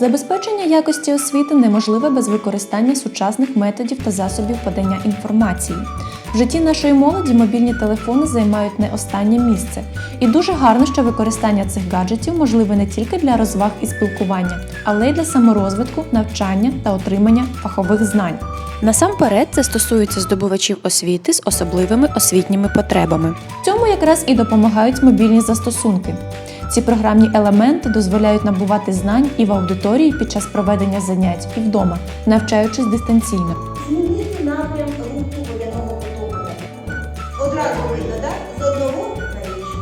Забезпечення якості освіти неможливе без використання сучасних методів та засобів подання інформації. В житті нашої молоді мобільні телефони займають не останнє місце, і дуже гарно, що використання цих гаджетів можливе не тільки для розваг і спілкування, але й для саморозвитку, навчання та отримання фахових знань. Насамперед, це стосується здобувачів освіти з особливими освітніми потребами. В цьому якраз і допомагають мобільні застосунки. Ці програмні елементи дозволяють набувати знань і в аудиторії під час проведення занять, і вдома, навчаючись дистанційно. Змінити напрям руху водяного потоку. Одразу видно, так? З одного на інший.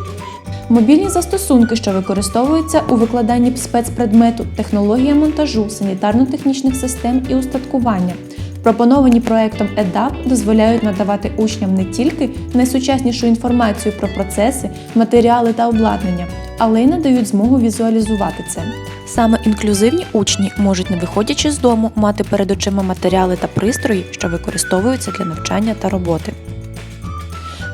Мобільні застосунки, що використовуються у викладанні спецпредмету, технологія монтажу, санітарно-технічних систем і устаткування. Пропоновані проектом EDAP дозволяють надавати учням не тільки найсучаснішу інформацію про процеси, матеріали та обладнання, але й надають змогу візуалізувати це. Саме інклюзивні учні можуть, не виходячи з дому, мати перед очима матеріали та пристрої, що використовуються для навчання та роботи.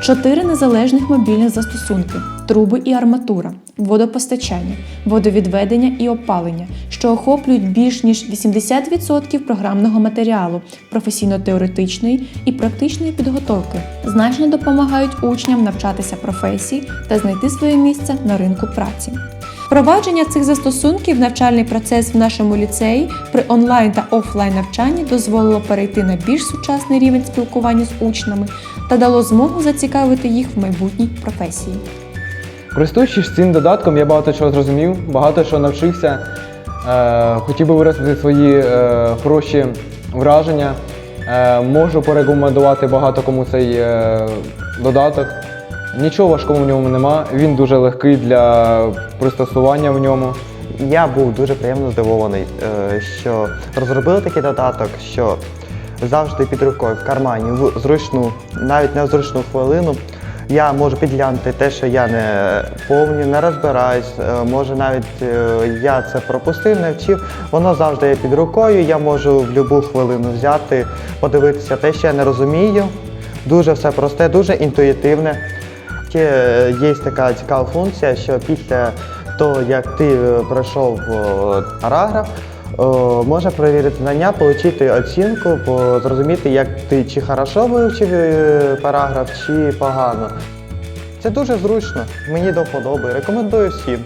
Чотири незалежних мобільних застосунки: труби і арматура, водопостачання, водовідведення і опалення, що охоплюють більш ніж 80% програмного матеріалу, професійно-теоретичної і практичної підготовки, значно допомагають учням навчатися професії та знайти своє місце на ринку праці. Впровадження цих застосунків в навчальний процес в нашому ліцеї при онлайн та офлайн навчанні дозволило перейти на більш сучасний рівень спілкування з учнями та дало змогу зацікавити їх в майбутній професії. Користуючись цим додатком, я багато чого зрозумів, багато чого навчився. Е, хотів би виразити свої е, хороші враження. Е, можу порекомендувати багато кому цей додаток. Нічого важкого в ньому нема. Він дуже легкий для пристосування в ньому. Я був дуже приємно здивований, е, що розробили такий додаток, що завжди під рукою в кармані в зручну, навіть не в зручну хвилину. Я можу підглянути те, що я не повню, не розбираюсь. е, Може навіть е, я це пропустив, не вчив. Воно завжди є під рукою. Я можу в будь-яку хвилину взяти, подивитися те, що я не розумію. Дуже все просте, дуже інтуїтивне. Ще е, є така цікава функція, що після того, як ти е, пройшов параграф, е, можна перевірити знання, отримати оцінку, зрозуміти, як ти чи хорошо вивчив е, параграф, чи погано. Це дуже зручно, мені до вподоби, рекомендую всім.